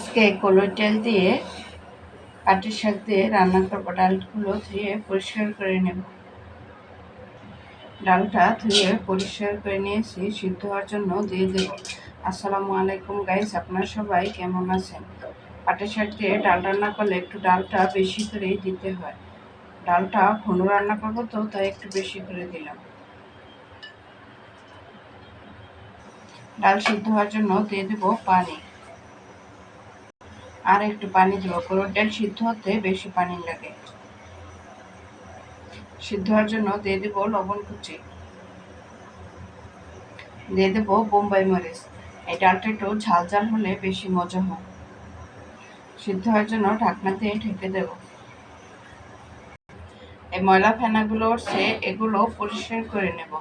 আজকে কলই তেল দিয়ে পাটির শাক দিয়ে রান্না করব। ডালগুলো ধুয়ে পরিষ্কার করে নেব। ডালটা ধুয়ে পরিষ্কার করে নিয়েছি, সিদ্ধ হওয়ার জন্য দিয়ে দেব। আসসালামু আলাইকুম গাইস, আপনারা সবাই কেমন আছেন? পাটির শাক দিয়ে ডাল রান্না করলে একটু ডালটা বেশি করেই দিতে হয়। ডালটা ঘন রান্না করব তো, তাই একটু বেশি করে দিলাম। ডাল সিদ্ধ হওয়ার জন্য দিয়ে দেবো পানি। আর একটু পানি দেবো। কোনো ডাল সিদ্ধ হতে বেশি পানি লাগে। সিদ্ধ হওয়ার জন্য দিয়ে দেবো লবণ কুচি। দিয়ে দেবো বোম্বাই মরিচ। এই ডালটা একটু ঝাল ঝাল হলে বেশি মজা হয়। সিদ্ধ হওয়ার জন্য ঢাকনা দিয়ে ঢেকে দেব। এই ময়লা ফেনাগুলো উঠছে এগুলো পরিষ্কার করে নেব।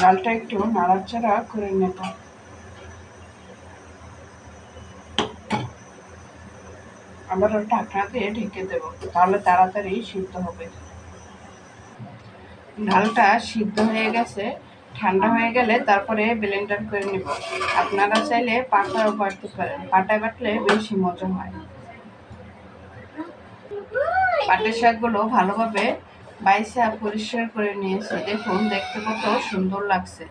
ডালটা একটু নাড়াচাড়া করে নেব। আবার ঢাকনা দিয়ে ঢেকে দেব, তাহলে তাড়াতাড়ি সিদ্ধ হবে। ডালটা সিদ্ধ হয়ে গেছে, ঠান্ডা হয়ে গেলে তারপরে ব্লেন্ডার করে নেব। আপনারা চাইলে পাটাও বাটতে পারেন পাটায় বাটলে বেশি মজা হয়। পাটের শাকগুলো ভালোভাবে বাইসা পরিষ্কার করে নিয়েছি। দেখুন, দেখতে কত সুন্দর লাগছে।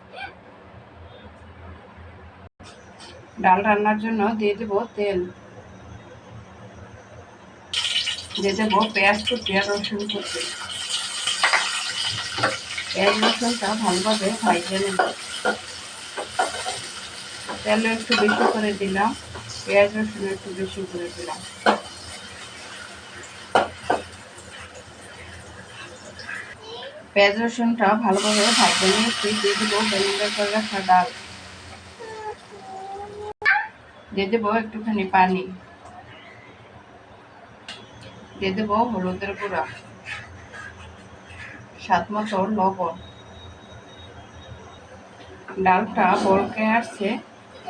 ডাল রান্নার জন্য দিয়ে দেব তেল। দিয়ে দেবো পেঁয়াজ কুচি আর রসুন কুচি। পেঁয়াজ রসুনটা ভালোভাবে ভাইজে নেব। তেল একটু বেশি করে দিলাম। পেঁয়াজ রসুন একটু বেশি করে দিলাম। পেঁয়াজ রসুনটা ভালোভাবে ভাজতে নিয়েছি দিয়ে দেবো ব্লেন্ডার করে রাখা ডাল। দিয়ে দেবো একটুখানি পানি। দিয়ে দেবো হলুদের গুঁড়া। স্বাদ মতো লবণ। ডালটা বলকে আসছে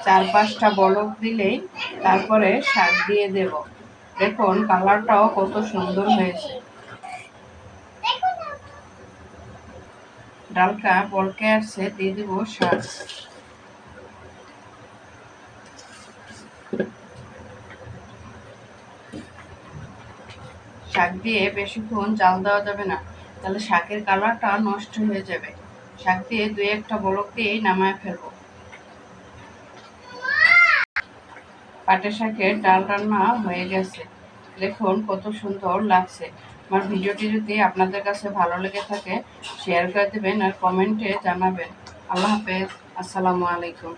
চার পাঁচটা বলক দিলেই তারপরে শাক দিয়ে দেব। দেখুন কালারটাও কত সুন্দর হয়েছে। ডালটা বলকে আসছে, দিয়ে দেব শাক শাক দিয়ে বেশিক্ষণ জাল দেওয়া যাবে না, তাহলে শাকের কালারটা নষ্ট হয়ে যাবে। শাক দিয়ে দুই একটা বলক দিয়েই নামায় ফেলব। পাটের শাকের ডাল রান্না হয়ে গেছে। দেখুন কত সুন্দর লাগছে। আমার ভিডিওটি যদি আপনাদের কাছে ভালো লেগে থাকে শেয়ার করে দেবেন আর কমেন্টে জানাবেন। আল্লাহ হাফেজ। আসসালামু আলাইকুম।